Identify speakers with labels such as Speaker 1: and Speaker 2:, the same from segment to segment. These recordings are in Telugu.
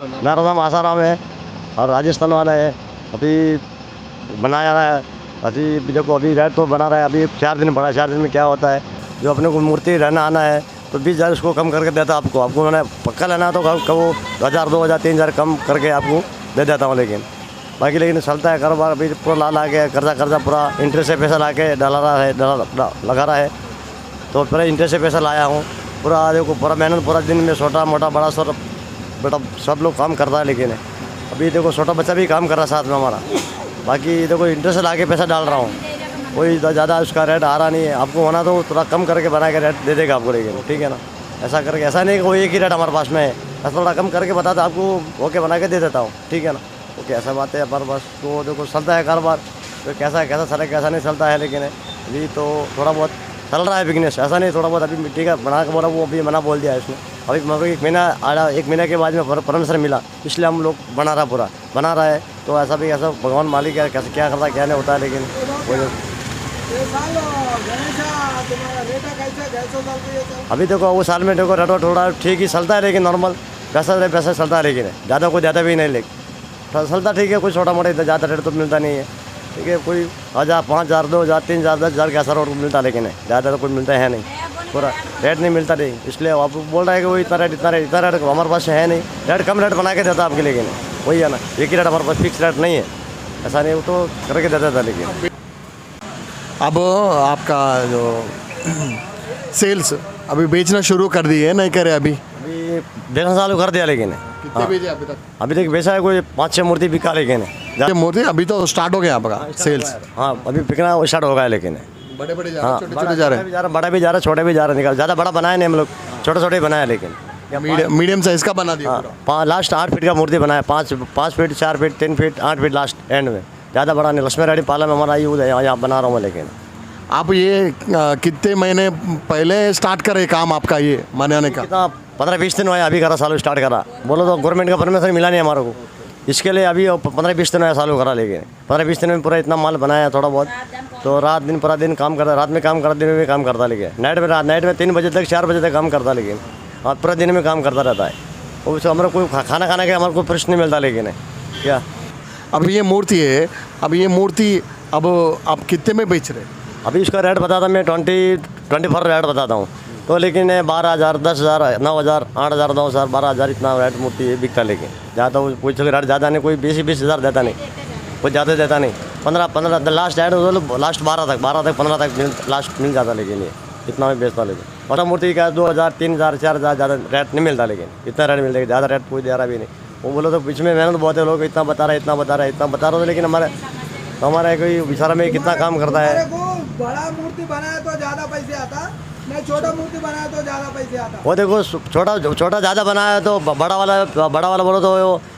Speaker 1: मेरा नाम आसाराम है और राजस्थान वाला है। अभी बनाया रहा है अभी देखो, अभी रह तो बना रहा है, अभी चार दिन पड़ा चार दिन में क्या होता है? जो अपने को मूर्ति रहना आना है तो बीस हज़ार उसको कम करके देता आपको। आपको मैंने पक्का लेना तो कब हज़ार, दो हज़ार, तीन हज़ार कम करके आपको दे देता हूँ, लेकिन बाकी लेकिन चलता है, कारोबार अभी पूरा ला ला के कर्जा कर्जा पूरा इंटरेस्ट से पैसा ला के डाला रहा है, डाला लगा रहा है। तो पूरा इंटरेस्ट से पैसा लाया हूँ। पूरा देखो, पूरा मेहनत, पूरा दिन में छोटा, मोटा, बड़ा, सब बेटा सब लोग काम करता है, लेकिन अभी देखो, छोटा बच्चा भी काम कर रहा है साथ में हमारा। बाकी देखो इंटरेस्ट ला के पैसा डाल रहा हूँ। कोई ज़्यादा उसका रेट आ रहा नहीं है। आपको होना तो थोड़ा कम करके बना के रेट दे देगा आपको लेकिन, ठीक है ना? ऐसा करके, ऐसा नहीं कि वो एक ही रेट हमारे पास में है। ऐसा थोड़ा कम करके बता दो, आपको ओके बना के दे देता हूँ, ठीक है ना? ओके, ऐसा बात है हमारे पास। तो देखो, चलता है कारोबार। तो कैसा कैसा चले, कैसा नहीं चलता है लेकिन अभी तो थोड़ा बहुत चल रहा है बिज़नेस ऐसा नहीं, थोड़ा बहुत अभी मिट्टी का बना के बोला, वो अभी मना बोल दिया है इसने अभी मेरे को एक महीना आया, एक महीने के बाद में पर- परमिशन मिला। इसलिए हम लोग बना रहा पूरा। बना रहा है तो ऐसा भी ऐसा भगवान मालिक है, कैसे क्या करता क्या नहीं होता है, लेकिन अभी देखो, वो साल में देखो, रेट थोड़ा ठीक ही चलता है, लेकिन नॉर्मल पैसा रहे पैसा चलता है, लेकिन ज़्यादा कोई ज़्यादा भी नहीं, लेकिन चलता ठीक है, कोई छोटा मोटा इतना ज़्यादा रेट तो मिलता नहीं है। ठीक है, कोई हज़ार, पाँच हज़ार, दो हज़ार, तीन हज़ार, दस हज़ार का ऐसा रोड मिलता, लेकिन ज़्यादा तो कोई मिलता है नहीं। पूरा रेट नहीं मिलता नहीं इसलिए आप बोल रहे हैं कि वो इतना रेट इतना रेट इतना रेट हमारे पास है नहीं। रेट कम रेट बना के देता आपके लेकिन वही है ना। एक ही रेट हमारे पास फिक्स रेट नहीं है। ऐसा नहीं वो तो करके देता था लेकिन।
Speaker 2: अब आपका जो सेल्स अभी बेचना शुरू कर दिए नहीं करे अभी?
Speaker 1: अभी बेचना चालू कर दिया लेकिन।
Speaker 2: कितने बेचे अभी तक?
Speaker 1: अभी तक बेचा है कोई पाँच छः मूर्ति बिका लेकिन।
Speaker 2: मूर्ति? अभी तो स्टार्ट हो गया आपका सेल्स
Speaker 1: हाँ अभी बिकना स्टार्ट हो गया लेकिन।
Speaker 2: बड़े बड़े जा
Speaker 1: हाँ
Speaker 2: रहे छोटे
Speaker 1: बड़ा
Speaker 2: छोटे जा रहे
Speaker 1: भी जा रहा बड़ा भी जा रहा छोटे भी जा रहा निकाल। ज़्यादा बड़ा बनाया नहीं हम लोग। छोटे छोटे ही बनाया लेकिन।
Speaker 2: मीडियम साइज़ का बना दिया
Speaker 1: हाँ लास्ट आठ फीट का मूर्ति बनाया। पाँच पाँच फीट चार फीट तीन फीट आठ फीट लास्ट एंड में। ज़्यादा बड़ा नहीं। लक्ष्मी रेड्डी पाला में हमारा यूज़ है यहाँ बना रहा हूँ लेकिन।
Speaker 2: आप ये कितने महीने पहले स्टार्ट करे काम आपका ये मनाने का?
Speaker 1: पंद्रह बीस दिन हुआ है अभी करा सालों स्टार्ट करा। बोलो तो गवर्नमेंट का परमिशन मिला नहीं हमारे को। इसके लिए अभी पंद्रह बीस दिन चालू करा लेकिन पंद्रह बीस दिन में पूरा इतना माल बनाया थोड़ा बहुत। तो रात दिन पूरा दिन काम करता रात में काम करता दिन में भी काम करता लेकिन नाइट में रात नाइट में तीन बजे तक चार बजे तक काम करता लेकिन और पूरा दिन में काम करता रहता है। और उससे हमारे कोई खाना खाने का हमारे कोई प्रश्न नहीं मिलता लेकिन क्या?
Speaker 2: अब ये मूर्ति है अब ये मूर्ति अब आप कितने में बेच रहे हैं?
Speaker 1: अभी इसका रेट बताता मैं ट्वेंटी ट्वेंटी फोर रेट बताता हूँ। तो लेकिन बारह हज़ार, दस हज़ार, नौ हज़ार, आठ हज़ार, नौ हज़ार, बारह हज़ार इतना रेट मूर्ति बिकता लेकिन। ज़्यादा वो- कोई रेट ज़्यादा नहीं, कोई बीस बीस हज़ार देता नहीं। कोई ज़्यादा देता नहीं। पंद्रह पंद्रह लास्ट रेट लास्ट बारह तक बारह तक, पंद्रह तक मिल लास्ट मिल जाता लेकिन ये। इतना में बेचता लेकिन। और मूर्ति का दो हज़ार, तीन हज़ार, चार हज़ार ज़्यादा रेट नहीं मिलता लेकिन। इतना रेट मिलता ज़्यादा रेट कोई दे रहा भी नहीं। वो बोलो तो बीच में मेहनत बहुत है, लोग इतना बता रहे, इतना बता रहे, इतना बता रहे हो लेकिन हमारे तो हमारा कोई बेचारा में कितना काम करता है?
Speaker 3: बड़ा मूर्ति बनाया तो ज़्यादा पैसे आता। मैं छोटा मूर्ति बनाया तो ज़्यादा पैसे आता।
Speaker 1: वो देखो छोटा छोटा ज़्यादा बनाया तो बड़ा वाला बड़ा वाला बोलो तो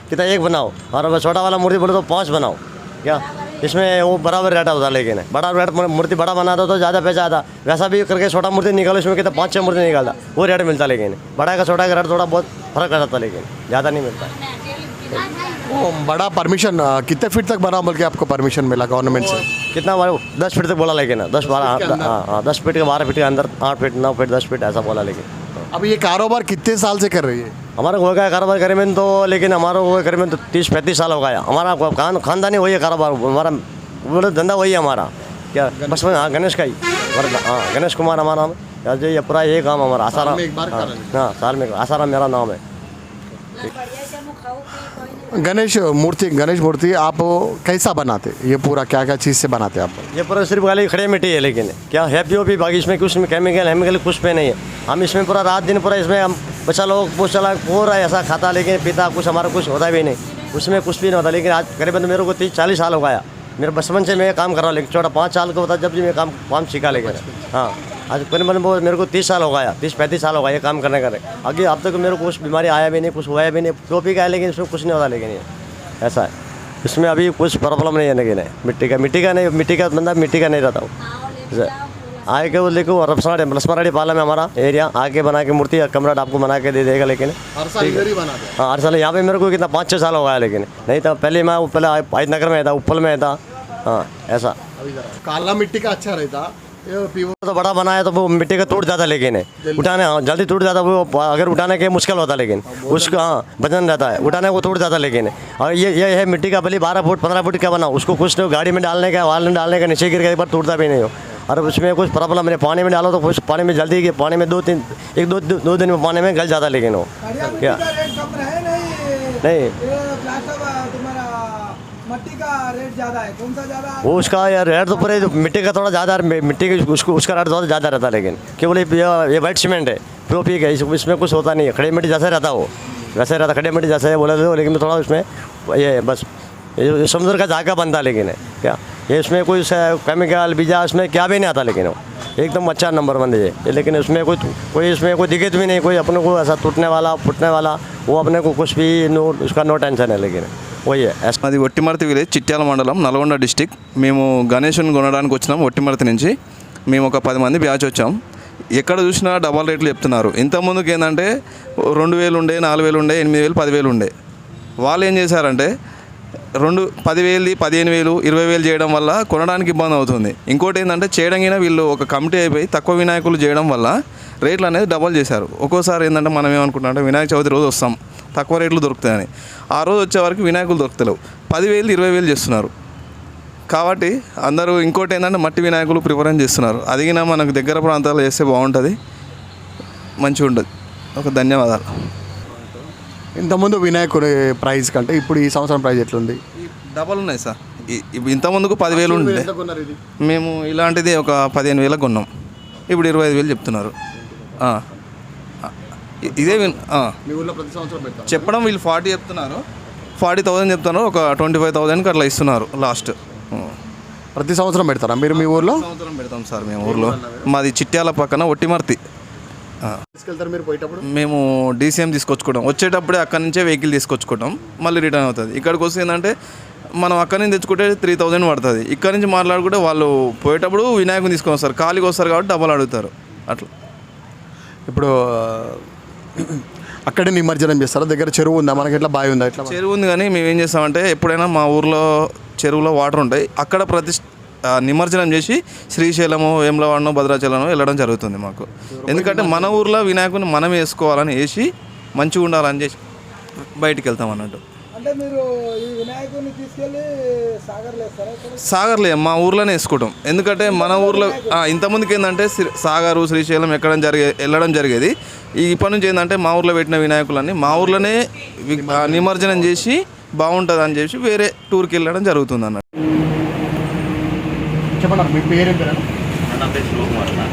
Speaker 1: कितना एक बनाओ। और छोटा वाला मूर्ति बोलो तो पाँच बनाओ। क्या? इसमें वो बराबर रेट होता लेकिन। बड़ा रेट मूर्ति बड़ा बनाता तो ज़्यादा पैसा आता। वैसा भी करके छोटा मूर्ति निकालो इसमें कितना पाँच छः मूर्ति निकालता। वो रेट मिलता लेकिन। बड़ा का छोटा का रेट थोड़ा बहुत फ़र्क आ जाता लेकिन। ज़्यादा नहीं मिलता।
Speaker 2: वो बड़ा परमिशन कितने फीट तक बना बोल के आपको परमिशन मिला गवर्नमेंट से?
Speaker 1: कितना वाला दस फीट तक बोला लेकिन दस बारह हाँ हाँ दस फीट के बारह फीट के अंदर आठ फीट नौ फीट दस फीट ऐसा बोला लेकिन।
Speaker 2: अब ये कारोबार कितने साल से कर रही है?
Speaker 1: हमारा हो गया कारोबार करीबन तो लेकिन हमारा हो गया करीबन तो तीस पैंतीस साल हो गया। हमारा खान खानदानी वही है कारोबार हमारा बोलो धंधा वही है हमारा। क्या बस हाँ गणेश का ही। हाँ गणेश कुमार हमारा नाम। है ये पूरा ये काम हमारा आसाराम।
Speaker 2: बार
Speaker 1: हाँ। हाँ। साल में आसाराम मेरा नाम है।
Speaker 2: गणेश मूर्ति गणेश मूर्ति आप कैसा बनाते? ये पूरा क्या क्या चीज़ से बनाते आप?
Speaker 1: ये पूरा सिर्फ़ खाली खड़े मिट्टी है लेकिन। क्या है हैप्पी भी? बाकी इसमें कुछ केमिकल हेमिकल कुछ पे नहीं है। हम इसमें पूरा रात दिन पूरा इसमें हम बच्चा लोग पूछ चला पूरा ऐसा खाता लेकिन पीता, कुछ हमारा कुछ होता भी नहीं। उसमें कुछ भी नहीं होता, लेकिन आज करीबन मेरे को तीस, चालीस साल हो गया। मेरे बचपन से मैं काम कर रहा हूँ, लेकिन छोटा पाँच साल का होता जब भी मैं काम काम सीखा लेकिन हाँ। आज करीबन वो मेरे को तीस साल हो गया तीस पैंतीस साल हो गया ये काम करने का आगे अब तक मेरे को कुछ बीमारी आया भी नहीं कुछ हुआ भी नहीं टोपी का है लेकिन इसमें कुछ नहीं होता लेकिन ये ऐसा है। इसमें अभी कुछ प्रॉब्लम नहीं है लेकिन मिट्टी का मिट्टी का नहीं मिट्टी का बंदा मिट्टी का नहीं रहता। हूँ आए के वो देखो रसमाड़ी रसमाड़ी पाला में हमारा एरिया आके बना के मूर्ति कमरा आपको बना के दे देगा लेकिन
Speaker 2: हर साल इधर ही
Speaker 1: हर साल यहाँ पे मेरे को कितना पाँच छः साल हो गया लेकिन नहीं तो पहले मैं पहले आयत नगर में था उपल में था हाँ ऐसा।
Speaker 2: काला मिट्टी का अच्छा रहता।
Speaker 1: तो बड़ा बनाया तो वो मिट्टी का टूट जाता लेकिन। है उठाने हाँ जल्दी टूट जाता वो अगर उठाने के मुश्किल होता लेकिन। उसका हाँ वज़न रहता है। उठाने को टूट जाता लेकिन। और ये ये है मिट्टी का भले बारह फुट पंद्रह फुट का बना उसको कुछ नहीं गाड़ी में डालने का वाल में डालने का नीचे गिर के एक बार टूटता भी नहीं हो। और उसमें कुछ प्रॉब्लम नहीं पानी में डालो तो कुछ पानी में जल्दी पानी में दो तीन एक दो दो, दिन में पानी में गल जाता लेकिन वो। क्या?
Speaker 3: का रेट कम रहे नहीं
Speaker 1: नहीं
Speaker 3: ये प्लास्टर तुम्हारा
Speaker 1: वो उसका यार रेट तो पूरे मिट्टी का थोड़ा ज़्यादा, मिट्टी की उसको उसका रेट थोड़ा ज़्यादा रहता है लेकिन, केवल ये ये वाइट सीमेंट है प्यो पी है, इसमें कुछ होता नहीं है, खड़े मिट्टी जैसे रहता वो, वैसे रहता खड़े मिट्टी जैसे बोले तो लेकिन थोड़ा उसमें ये बस, ये समुद्र का झाका बनता लेकिन है क्या, ये इसमें कोई केमिकल बीजा उसमें क्या भी नहीं आता लेकिन वो एकदम अच्छा नंबर वन ये, लेकिन उसमें कोई कोई इसमें कोई दिक्कत भी नहीं, कोई अपने को ऐसा टूटने वाला, फूटने वाला, वो अपने को कुछ भी नो उसका नो टेंशन है लेकिन।
Speaker 4: అది ఒట్టిమరతి విలేజ్ చిట్యాల మండలం నల్గొండ డిస్టిక్. మేము గణేష్ని కొనడానికి వచ్చినాం ఒట్టిమరతి నుంచి. మేము ఒక పది మంది బ్యాచ్ వచ్చాం. ఎక్కడ చూసినా డబల్ రేట్లు చెప్తున్నారు. ఇంతకుముందుకు ఏంటంటే రెండు వేలు ఉండే నాలుగు వేలు ఉండే ఎనిమిది వేలు పదివేలు ఉండే. వాళ్ళు ఏం చేశారంటే రెండు పదివేలది పదిహేను వేలు ఇరవై వేలు చేయడం వల్ల కొనడానికి ఇబ్బంది అవుతుంది. ఇంకోటి ఏంటంటే చేయడం వీళ్ళు ఒక కమిటీ అయిపోయి తక్కువ వినాయకులు చేయడం వల్ల రేట్లు అనేది డబల్ చేశారు. ఒక్కోసారి ఏంటంటే మనం ఏమనుకుంటున్నాం అంటే వినాయక చవితి రోజు వస్తాం. తక్కువ రేట్లు దొరుకుతాయని. ఆ రోజు వచ్చే వరకు వినాయకులు దొరుకుతలేవు. పదివేలు ఇరవై వేలు చేస్తున్నారు. కాబట్టి అందరూ ఇంకోటి ఏంటంటే మట్టి వినాయకులు ప్రిఫరెన్స్ చేస్తున్నారు. అదిగిన మనకు దగ్గర ప్రాంతాల్లో చేస్తే బాగుంటుంది. మంచిగా ఉంటుంది ఒక ధన్యవాదాలు.
Speaker 2: ఇంతకుముందు వినాయకుడి ప్రైస్ కంటే ఇప్పుడు ఈ సంవత్సరం ప్రైస్ ఎట్లుంది?
Speaker 4: డబల్ ఉన్నాయి సార్. ఇంతకుముందుకు పదివేలు ఉండే. మేము ఇలాంటిది ఒక పదిహేను వేలకు కొన్నాం. ఇప్పుడు ఇరవై ఐదు వేలు చెప్తున్నారు. ఇదే విన్- ఆ.
Speaker 2: మీ ఊళ్ళో ప్రతి సంవత్సరం పెడతారు?
Speaker 4: చెప్పడం వీళ్ళు ఫార్టీ చెప్తున్నారు. ఫార్టీ థౌసండ్ చెప్తున్నారు. ఒక ట్వంటీ ఫైవ్ థౌసండ్కి అట్లా ఇస్తున్నారు లాస్ట్.
Speaker 2: ప్రతి సంవత్సరం పెడతారా మీరు మీ ఊర్లో?
Speaker 4: సంవత్సరం పెడతాం సార్ మేము ఊర్లో. మాది చిట్యాల పక్కన ఒట్టిమర్తి.
Speaker 2: తీసుకెళ్తారు మీరు పోయేటప్పుడు?
Speaker 4: మేము డీసీఎం తీసుకొచ్చుకుంటాం. వచ్చేటప్పుడే అక్కడి నుంచే వెహికల్ తీసుకొచ్చుకుంటాం. మళ్ళీ రిటర్న్ అవుతుంది. ఇక్కడికి వస్తే ఏంటంటే మనం అక్కడి నుంచి తెచ్చుకుంటే త్రీ థౌజండ్ పడుతుంది. ఇక్కడి నుంచి మాట్లాడుకుంటే వాళ్ళు పోయేటప్పుడు వినాయకుని తీసుకొని వస్తారు ఖాళీకి వస్తారు కాబట్టి డబ్బులు అడుగుతారు. అట్లా.
Speaker 2: ఇప్పుడు అక్కడే నిమజ్జనం చేస్తారా? దగ్గర చెరువు ఉందా? మనకి ఎట్లా బావి ఉందా? ఎట్లా?
Speaker 4: చెరువు ఉంది కానీ మేము ఏం చేస్తామంటే ఎప్పుడైనా మా ఊర్లో చెరువులో వాటర్ ఉంటాయి. అక్కడ ప్రతి నిమజ్జనం చేసి శ్రీశైలము వేములవాడను భద్రాచలము వెళ్ళడం జరుగుతుంది మాకు. ఎందుకంటే మన ఊర్లో వినాయకుని మనం వేసుకోవాలని వేసి మంచిగా ఉండాలని చేసి బయటికి వెళ్తాం అన్నట్టు.
Speaker 3: అంటే మీరు ఈ వినాయకుడిని తీసుకెళ్ళి సాగర్లో వేస్తారా ఇక్కడ?
Speaker 4: సాగర్లే మా ఊర్లోనే వేసుకుంటాం. ఎందుకంటే మన ఊర్లో ఆ, ఇంతకుముందుకు ఏంటంటే శ్రీ- సాగరు శ్రీశైలం ఎక్కడం జరిగే వెళ్ళడం జరిగేది. ఈ ఇప్పటి నుంచి ఏంటంటే మా ఊర్లో పెట్టిన వినాయకులన్నీ మా ఊర్లోనే నిమజ్జనం చేసి బాగుంటుంది అని చెప్పి వేరే టూర్కి వెళ్ళడం జరుగుతుంది అన్నట్టు
Speaker 2: చెప్పండి మీ పేరు
Speaker 5: అన్న?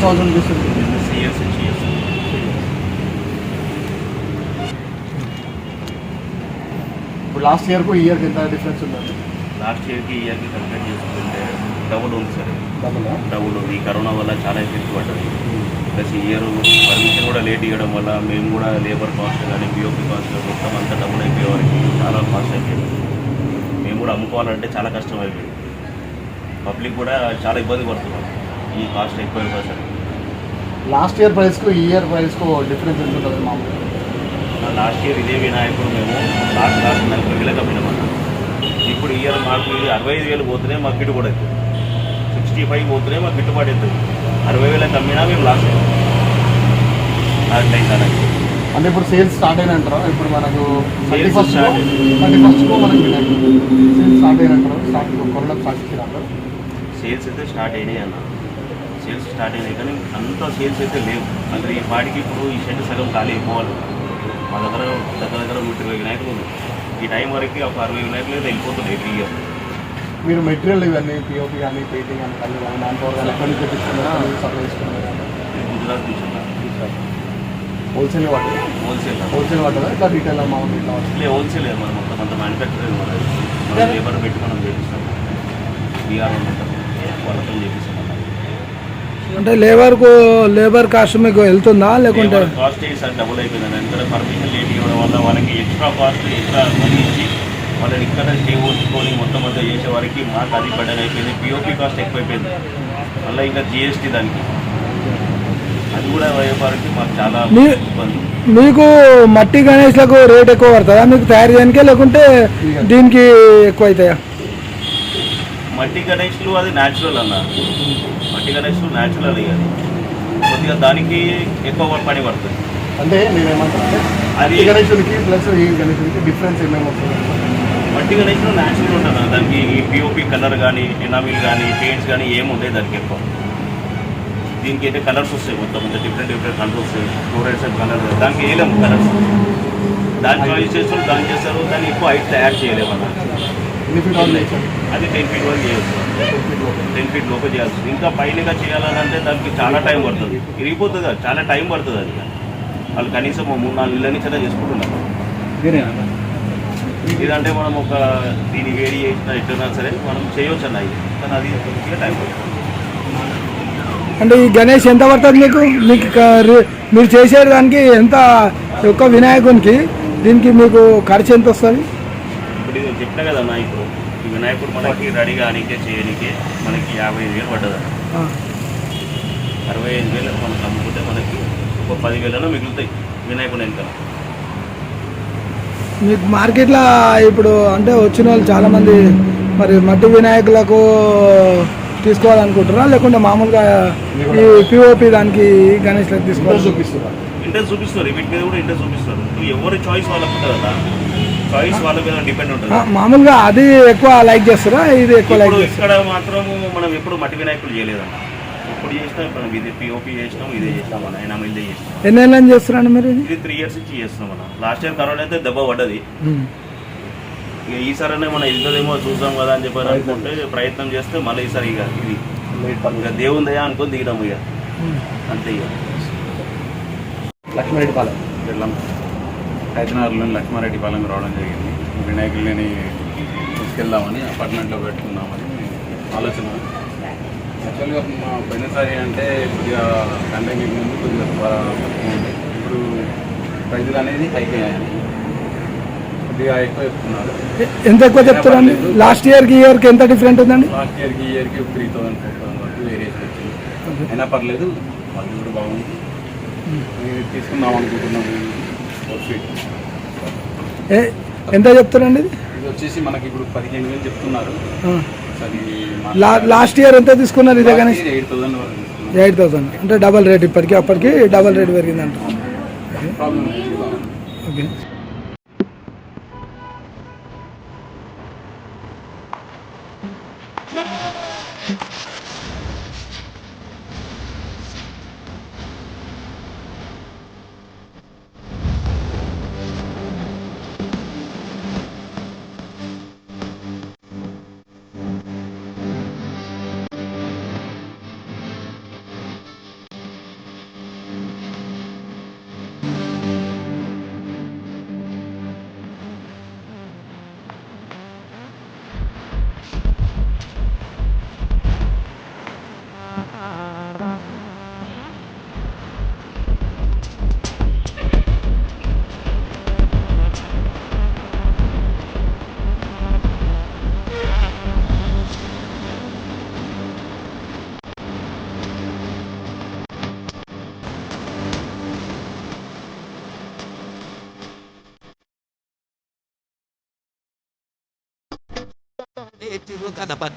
Speaker 2: సంవత్సరం చూస్తుంది లాస్ట్ ఇయర్కు ఈ ఇయర్కి ఎంత డిఫరెన్స్ ఉందండి?
Speaker 5: లాస్ట్ ఇయర్కి ఈ ఇయర్కి కంపేర్ చేసుకుంటే డబుల్ ఉంది సార్.
Speaker 2: డబుల్?
Speaker 5: డబుల్ ఉంది. ఈ కరోనా వల్ల చాలా ఎఫెక్ట్ పడ్డది. ప్లస్ ఈ ఇయర్ పర్మిషన్ కూడా లేట్ ఇవ్వడం వల్ల మేము కూడా లేబర్ కాస్ట్ కానీ పిఓపి కాస్ట్ మొత్తం అంతా డబుల్ అయిపోయే వరకు చాలా కాస్ట్ అయిపోయింది. మేము కూడా అమ్ముకోవాలంటే చాలా కష్టం అయిపోయింది. పబ్లిక్ కూడా చాలా ఇబ్బంది పడుతున్నాం ఈ కాస్ట్ ఎక్కువ అయిపోతుంది
Speaker 2: లాస్ట్ ఇయర్ ప్రైస్కు ఈ ఇయర్ ప్రైస్కు డిఫరెన్స్ ఎంత ఉంటుంది మామూలుగా?
Speaker 5: లాస్ట్ ఇయర్ ఇదే వినాయకుడు మేము లాస్ట్ లాస్ట్ నలభై వేలకు అమ్మినామన్నా ఇప్పుడు ఇయర్ మాకు ఇది అరవై ఐదు వేలు పోతేనే మాకు గిట్టుబాటు అవుతుంది. సిక్స్టీ ఫైవ్ పోతేనే మాకు గిట్టుబాటు అవుతుంది. అరవై వేలకు అమ్మినా మేము లాస్ అవుతాం అట్లయింది అలాగే
Speaker 2: అంటే ఇప్పుడు సేల్స్ స్టార్ట్ అయిన అంటారా ఇప్పుడు మనకు థర్టీ ఫస్ట్. థర్టీ ఫస్ట్కు మనకి సేల్స్ స్టార్ట్ అయిన అంటారు స్టార్ట్ కొనడం స్టార్ట్
Speaker 5: సేల్స్ అయితే స్టార్ట్ అయినాయి అన్న. సేల్స్ స్టార్ట్ అయినాయి కానీ అంత సేల్స్ అయితే లేవు. అంటే ఈ పాటికి ఇప్పుడు ఈ షెడ్ సగం ఖాళీ అయిపోవాలి. మా దగ్గర దగ్గర దగ్గర నూట ఇరవై వినాయకులు ఉంది ఈ టైం వరకు ఒక అరవై వినాయకులు అయితే వెళ్ళిపోతున్నాయి ఎవ్రీ ఇయర్
Speaker 2: మీరు మెటీరియల్ ఇవన్నీ పిఓపి కానీ పెయింటింగ్ కానీ కళ్ళు కానీ మ్యాన్ పవర్ కానీ ఎక్కడి నుంచి
Speaker 5: గుజరాత్ నుంచి
Speaker 2: wholesale water
Speaker 5: wholesale
Speaker 2: wholesale water ఇట్లా రీటైల్ అమౌంట్ ఇట్లా
Speaker 5: లే హోల్సేల్ మనం మొత్తం అంత మ్యానుఫ్యాక్చరింగ్ మనం లేబర్ పెట్టి మనం చేపిస్తాం. బీఆర్ వాళ్ళతో చేపిస్తాం.
Speaker 3: అంటే లేబర్కు లేబర్ కాస్ట్ మీకు వెళ్తుందా? లేకుంటే
Speaker 5: కాస్ట్ సార్ డబుల్ అయిపోయింది. ఎందుకంటే పర్మిషన్ లేట్ ఇవ్వడం వల్ల వాళ్ళకి ఎక్స్ట్రా కాస్ట్ ఎక్స్ట్రా మనీ ఇచ్చి వాళ్ళని ఇక్కడ స్టే ఉంచుకొని మొత్తం అంతా చేసే వారికి మాకు అది బడ్డన్ అయిపోయింది. పిఓపి కాస్ట్ ఎక్కువైపోయింది. మళ్ళీ ఇంకా జిఎస్టీ దానికి. అది కూడా అయ్యేవారికి మాకు చాలా
Speaker 3: మీ-
Speaker 5: ఇబ్బంది.
Speaker 3: మీకు మట్టి గణేష్లకు రేట్ ఎక్కువ పడుతుందా మీకు తయారు చేయడానికే లేకుంటే దీనికి ఎక్కువ అవుతాయా
Speaker 5: మట్టి గణేష్లు అది న్యాచురల్ అన్న మట్టి గణేష్లు న్యాచురల్ అది అది. కొద్దిగా దానికి ఎక్కువ పని పడుతుంది.
Speaker 2: అంటే
Speaker 5: అది
Speaker 2: గణేశునికి ప్లస్ ఈ గణేశునికి డిఫరెన్స్ ఏమేమి వస్తుంది?
Speaker 5: మట్టి గణేష్లో న్యాచురల్ ఉంటుంది అన్న. దానికి ఈ పిఓపి కలర్ కానీ ఎనామిల్ కానీ పెయింట్స్ కానీ ఏమి ఉండేది దానికి ఎక్కువ. దీనికి అయితే కలర్స్ వస్తాయి మొత్తం డిఫరెంట్ డిఫరెంట్ కలర్స్ వస్తాయి. ఫ్లోరైడ్స్ కలర్ దానికి వేయలేము కలర్స్ దాని చాయిస్ చేస్తారు దాన్ని చేస్తారు. దాన్ని ఎక్కువ హైట్ తయారు చేయలేము అన్న
Speaker 2: ఎన్ని ఫీట్ అవుతుంది
Speaker 5: అది టెన్ ఫీట్ వరకు చేయొచ్చు టెన్ ఫీట్ లోపల చేయాల్సి ఇంకా పైనగా చేయాలంటే దానికి చాలా టైం పడుతుంది. ఇరిగిపోతుంది అది చాలా టైం పడుతుంది అది. వాళ్ళు కనీసం మూడు నాలుగు నెలల నుంచి అలా చేసుకుంటున్నారు ఇదంటే మనం ఒక దీన్ని వేడి చేసిన ఎట్లన్నా సరే మనం చేయొచ్చు అన్న ఇది. కానీ అది టైం పడుతుంది.
Speaker 3: అంటే ఈ గణేష్ ఎంత పడుతుంది మీకు? మీకు మీరు చేసే దానికి ఎంత ఒక్క వినాయకునికి దీనికి మీకు ఖర్చు ఎంత వస్తుంది?
Speaker 5: ఇప్పుడు ఇది చెప్పినా కదా ఇప్పుడు ఈ వినాయకుడు మనకి రెడీ కానీకే చేయనీకే మనకి యాభై ఐదు వేలు పడ్డది. అరవై ఐదు వేలు మనకు అమ్ముకుంటే మనకి ఒక పదివేలలో మిగులుతాయి వినాయకుడు వెనకాల.
Speaker 3: మీకు మార్కెట్లో ఇప్పుడు అంటే వచ్చిన వాళ్ళు చాలామంది మరి మట్టి వినాయకులకు తీసుకోవాలనుకుంటారా లేకుంటే మామూలుగా ఈ పిఓపి దానికి గణేష్లకు తీసుకోవాలి?
Speaker 2: చూపిస్తున్నారు.
Speaker 5: ఇంట్రెస్ట్ చూపిస్తారు వీటి మీద కూడా ఇంట్రెస్ట్ చూపిస్తారు ఇప్పుడు ఎవరి చాయిస్ వాళ్ళకు ఉంటుంది కదా
Speaker 3: మామూలుగా అది ఎక్కువ లైక్ చేస్తారా? ఇది ఎక్కువ లైక్
Speaker 5: ఇక్కడ మాత్రం మనం ఎప్పుడు మట్టి వినాయకులు చేయలేదన్న. ఇప్పుడు చేసినాం ఇప్పుడు ఇది పిఓపి చేసినాం ఇదే చేసినాం అయినా ఇదే చేసినాం.
Speaker 3: ఎన్ని మీరు ఇది?
Speaker 5: త్రీ ఇయర్స్ నుంచి చేస్తున్నాం మనం లాస్ట్ ఇయర్ కరోనా అయితే దెబ్బ పడ్డది. ఇక ఈసారి మనం వెళ్తుందేమో చూద్దాం కదా అని చెప్పి అనుకుంటే ప్రయత్నం చేస్తే మళ్ళీ ఈసారి ఇక ఇది. ఇక దేవుని దయా అనుకొని దిగడం ఇక. అంతే ఇక.
Speaker 2: లక్ష్మీరెడ్డి పాలెం.
Speaker 6: హైదరాబాద్లోని లక్ష్మారెడ్డి పాలెం రావడం జరిగింది. వినాయకుడిని తీసుకెళ్దామని అపార్ట్మెంట్లో పెట్టుకుందామని ఆలోచన. యాక్చువల్గా మా పోయినసారి అంటే కొద్దిగా కండక్ట్ ముందు కొద్దిగా ఇప్పుడు ప్రైజులు అనేది హైక్ అయ్యాయి. కొద్దిగా ఎక్కువ చెప్తున్నారు.
Speaker 3: ఎంత ఎక్కువ చెప్తారండి? లాస్ట్ ఇయర్కి ఇయర్కి ఎంత డిఫరెంట్ ఉందండి?
Speaker 6: లాస్ట్ ఇయర్కి ఇయర్కి త్రీ థౌసండ్ ఫోర్ థౌసండ్ వరకు వేరియేషన్ వచ్చింది. అయినా పర్లేదు వాళ్ళు కూడా బాగుంది. తీసుకుందాం అనుకుంటున్నాము.
Speaker 3: ఎంత చెప్తారండి ఇది?
Speaker 6: వచ్చేసి మనకి ఇప్పుడు పదిహేను వేలు చెప్తున్నారు.
Speaker 3: లాస్ట్ ఇయర్ ఎంత తీసుకున్నారు ఇదే గణేష్
Speaker 6: ఎయిట్ థౌసండ్
Speaker 3: అంటే డబల్ రేట్ ఇప్పటికి అప్పటికి డబల్ రేట్ పెరిగిందంట.
Speaker 6: ప్రాబ్లం లేదు,
Speaker 3: Et
Speaker 7: tu regardes là-bas.